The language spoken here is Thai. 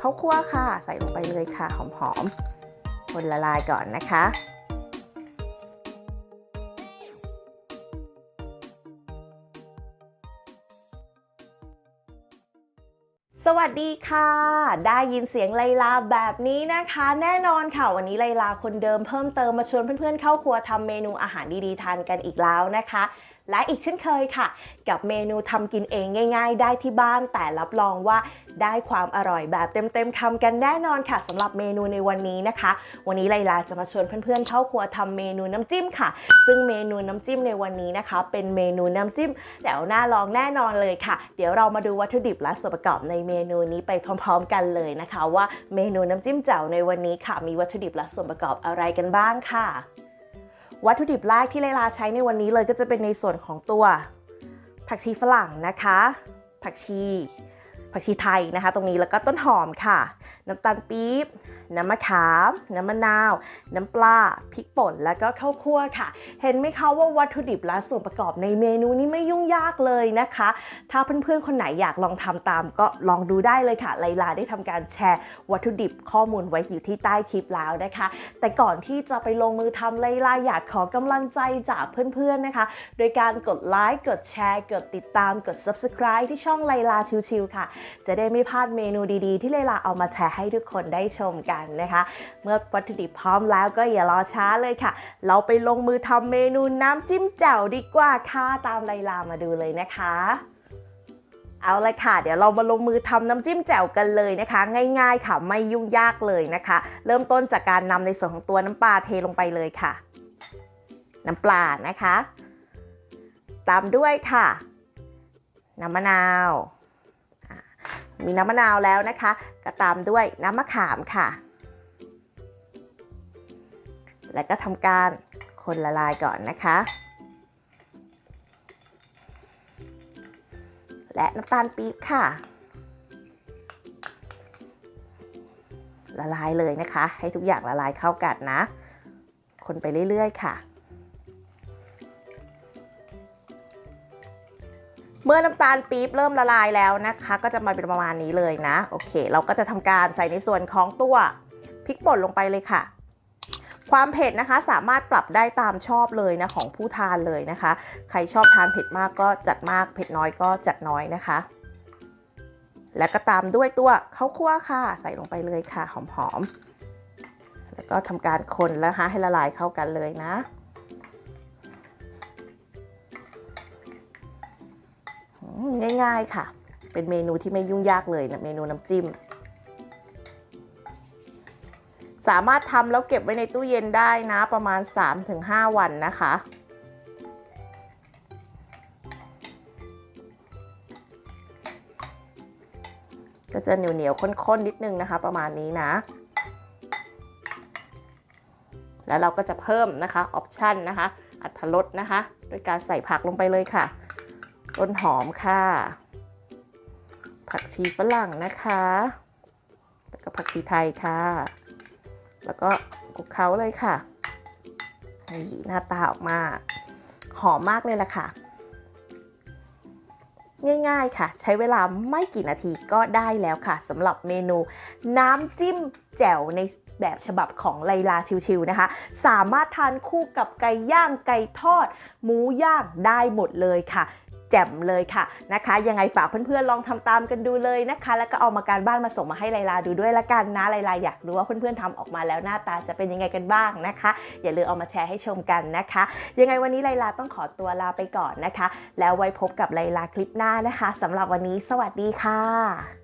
ข้าวคั่วค่ะ ใส่ลงไปเลยค่ะ หอมๆ คนละลายก่อนนะคะ สวัสดีค่ะ ได้ยินเสียงไลลาแบบนี้นะคะ แน่นอนค่ะ วันนี้ไลลาคนเดิมเพิ่มเติมมาชวนเพื่อนๆเข้าครัวทำเมนูอาหารดีๆทานกันอีกแล้วนะคะ และอีกเช่นเคยค่ะ กับเมนูทำกินเองง่าย ๆ ได้ที่บ้านแต่รับรองว่าได้ความอร่อยแบบเต็มๆคำกันแน่นอนค่ะสำหรับเมนูในวันนี้นะคะ วันนี้ไลลาจะมาชวนเพื่อนๆเข้าครัวทำเมนูน้ำจิ้มค่ะ ซึ่งเมนูน้ำจิ้มในวันนี้นะคะ เป็นเมนูน้ำจิ้มแจ่วน้าลองแน่นอนเลยค่ะ เดี๋ยวเรามาดูวัตถุดิบและส่วนประกอบในเมนูนี้ไปพร้อม ๆ กันเลยนะคะ ว่าเมนูน้ำจิ้มแจ่วในวันนี้ค่ะ มีวัตถุดิบและส่วนประกอบอะไรกันบ้างค่ะ วัตถุดิบแรกที่เลลาใช้ในวันนี้เลยก็จะเป็นในส่วนของตัวผักชีฝรั่งนะคะ ผักชี ผักชีไทยนะคะ ตรงนี้แล้วก็ต้นหอมค่ะ น้ำตาลปี๊บ น้ำมะขาม น้ำมะนาว น้ำปลา พริกป่น แล้วก็ข้าวคั่วค่ะ เห็นไหมคะว่าวัตถุดิบและส่วนประกอบในเมนูนี้ไม่ยุ่งยากเลยนะคะ ถ้าเพื่อนๆ คนไหนอยากลองทำตามก็ลองดูได้เลยค่ะ ไลลาได้ทำการแชร์วัตถุดิบข้อมูลไว้อยู่ที่ใต้คลิปแล้วนะคะ แต่ก่อนที่จะไปลงมือทำไลลาอยากขอกำลังใจจากเพื่อนๆนะคะ โดยการกดไลค์ กดแชร์ กดติดตาม กด subscribe ที่ช่องไลลาชิวๆค่ะ จะได้ไม่พลาดเมนูดีๆ ที่ไลลาเอามาแชร์ให้ทุกคนได้ชมกันนะคะ เมื่อวัตถุดิบพร้อมแล้วก็อย่ารอช้าเลยค่ะ เราไปลงมือทำเมนูน้ำจิ้มแจ่วดีกว่าค่ะตามไลลามาดูเลยนะคะเอาเลยค่ะ เดี๋ยวเรามาลงมือทำน้ำจิ้มแจ่วกันเลยนะคะ ง่ายๆค่ะไม่ยุ่งยากเลยนะคะ เริ่มต้นจากการนำในส่วนของตัวน้ำปลาเทลงไปเลยค่ะ น้ำปลานะคะ ตามด้วยค่ะ น้ำมะนาว มีน้ำมะนาวแล้วนะคะ ก็ตามด้วยน้ำมะขามค่ะ แล้วก็ทำการคนละลายก่อนนะคะ และน้ำตาลปี๊บค่ะ ละลายเลยนะคะ ให้ทุกอย่างละลายเข้ากันนะ คนไปเรื่อยๆค่ะ เมื่อน้ำตาลปี๊บเริ่มละลายแล้วนะคะ ก็จะมาเป็นประมาณนี้เลยนะ โอเค เราก็จะทำการใส่ในส่วนของตัวพริกป่นลงไปเลยค่ะ ความเผ็ดนะคะสามารถปรับได้ตามชอบเลยนะของผู้ทานเลยนะคะ ใครชอบทานเผ็ดมากก็จัดมาก เผ็ดน้อยก็จัดน้อยนะคะ แล้วก็ตามด้วยตัวข้าวคั่วค่ะ ใส่ลงไปเลยค่ะหอมๆ แล้วก็ทำการคนแล้วนะคะให้ละลายเข้ากันเลยนะ ง่ายๆค่ะ เป็นเมนูที่ไม่ยุ่งยากเลยนะเมนูน้ำจิ้ม สามารถทำแล้วเก็บไว้ในตู้เย็นได้นะประมาณ 3-5 วันนะคะก็จะเหนียวๆข้นๆนิดนึงนะคะ ประมาณนี้นะ แล้วเราก็จะเพิ่มนะคะออปชันนะคะ อัตรสนะคะ โดยการใส่ผักลงไปเลยค่ะ ต้นหอมค่ะ ผักชีฝรั่งนะคะ แล้วก็ผักชีไทยค่ะ แล้วก็คลุกเคล้าเลยค่ะนี่หน้าตาออกมาหอมมากเลยล่ะค่ะ ง่ายๆค่ะ ใช้เวลาไม่กี่นาทีก็ได้แล้วค่ะสำหรับเมนูน้ำจิ้มแจ่วในแบบฉบับของไลลาชิวๆนะคะ สามารถทานคู่กับไก่ย่างไก่ทอด หมูย่างได้หมดเลยค่ะ แจ่มเลยค่ะนะคะ ยังไงฝากเพื่อนๆลองทำตามกันดูเลยนะคะ แล้วก็เอามาการบ้านมาส่งมาให้ไลลาดูด้วยละกันนะไลลาอยากรู้ว่าเพื่อนๆทำออกมาแล้วหน้าตาจะเป็นยังไงกันบ้างนะคะ อย่าลืมเอามาแชร์ให้ชมกันนะคะ ยังไงวันนี้ไลลาต้องขอตัวลาไปก่อนนะคะ แล้วไว้พบกับไลลาคลิปหน้านะคะสำหรับวันนี้สวัสดีค่ะ